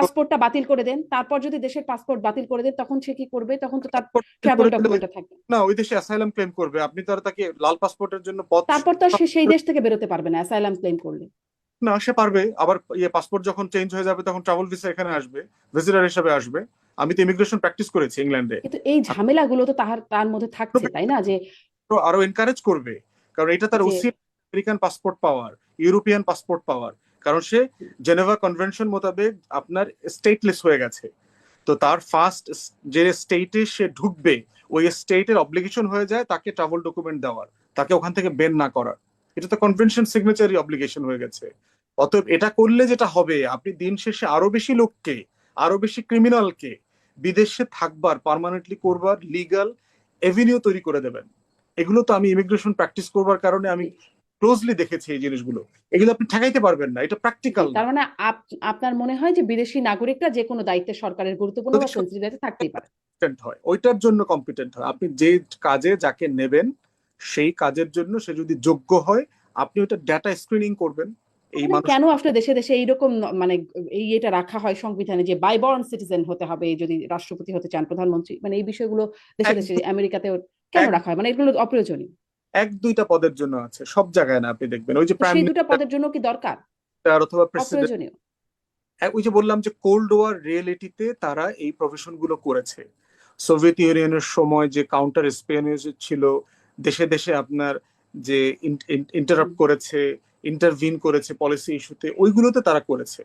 পাসপোর্টটা বাতিল করে দেন তারপর যদি দেশের পাসপোর্ট বাতিল করে দেন তখন সে কি করবে? তখন তো তার ট্রাভেল ডকুমেন্টটা থাকবে। না ওই দেশে অ্যাসাইলাম ক্লেম করবে। আপনি তো আর তাকে লাল পাসপোর্টের জন্য পথ তারপর তো সে সেই দেশ থেকে বেরোতে পারবে না অ্যাসাইলাম ক্লেম করলে। না সে পারবে। আবার ইয়ে পাসপোর্ট যখন চেঞ্জ হয়ে যাবে তখন ট্রাভেল ভিসা এখানে আসবে ভিজিটর হিসেবে আসবে। আমি তো ইমিগ্রেশন প্র্যাকটিস করেছি ইংল্যান্ডে কিন্তু এই ঝামেলাগুলো তো তাহার তার মধ্যে থাকছে তাই না? যে তো আরও এনকারেজ করবে। কারণ এটা তার ওসি আমেরিকান পাসপোর্ট পাওয়ার ইউরোপিয়ান পাসপোর্ট পাওয়ার কারণ সে জেনেভা কনভেনশন মোতাবেক আপনার স্টেটলেস হয়ে গেছে। তো তার ফার্স্ট যে স্টেটে সে ঢুকবে, ওই স্টেটের অব্লিগেশন হয়ে যায় তাকে ট্রাভেল ডকুমেন্ট দেওয়ার, তাকে ওখান থেকে বের না করার। এটা তো কনভেনশন সিগনেচারি অব্লিগেশন হয়ে গেছে। অতএব এটা করলে যেটা হবে, আপনি দিন শেষে আরও বেশি লোককে, আরও বেশি ক্রিমিনালকে বিদেশে থাকবার পারমানেন্টলি করবার লিগাল এভিনিউ তৈরি করে দেবেন। এগুলো তো আমি ইমিগ্রেশন প্র্যাকটিস করবার কারণে আমি ক্লোজলি দেখেছি এই জিনিসগুলো। এগুলো আপনি ঠেকাইতে পারবেন না এটা প্র্যাকটিক্যাল তার মানে আপনার মনে হয় যে বিদেশি নাগরিকরা যে কোনো দায়িত্বে সরকারের গুরুত্বপূর্ণ বা সেন্সিটিভ দায়িত্বে থাকতেই পারে। হয় ওইটার জন্য কম্পিটেন্ট হয়। আপনি যে কাজে যাকে নেবেন সেই কাজের জন্য সে যদি যোগ্য হয় আপনি ওটা ডাটা স্ক্রিনিং করবেন। এই মানে কেন আসলে দেশে দেশে এইরকম মানে এই এটা রাখা হয় সংবিধানে যে বাই বর্ন সিটিজেন হতে হবে যদি রাষ্ট্রপতি হতে চান প্রধানমন্ত্রী? মানে এই বিষয়গুলো দেশে দেশে আমেরিকাতে কেন রাখা হয়? মানে এগুলো অপ্রয়োজনীয়। এক দুইটা পদের জন্য আছে সব জায়গায় না আপনি দেখবেন। ওই যে প্রাইম সেই দুটো পদের জন্য কি দরকার? অথবা প্রেসিডেন্ট অপ্রয়োজনীয়। ওই যে বললাম যে কোল্ড ওয়ার রিয়েলিটিতে তারা এই প্রফেশনগুলো করেছে। সোভিয়েত ইউনিয়নের সময় যে কাউন্টার স্পেনিজ ছিল দেশে দেশে আপনার যে ইন্টারাপ্ট করেছে ইন্টারভিন করেছে পলিসি ইস্যুতে ওইগুলোতে তারা করেছে।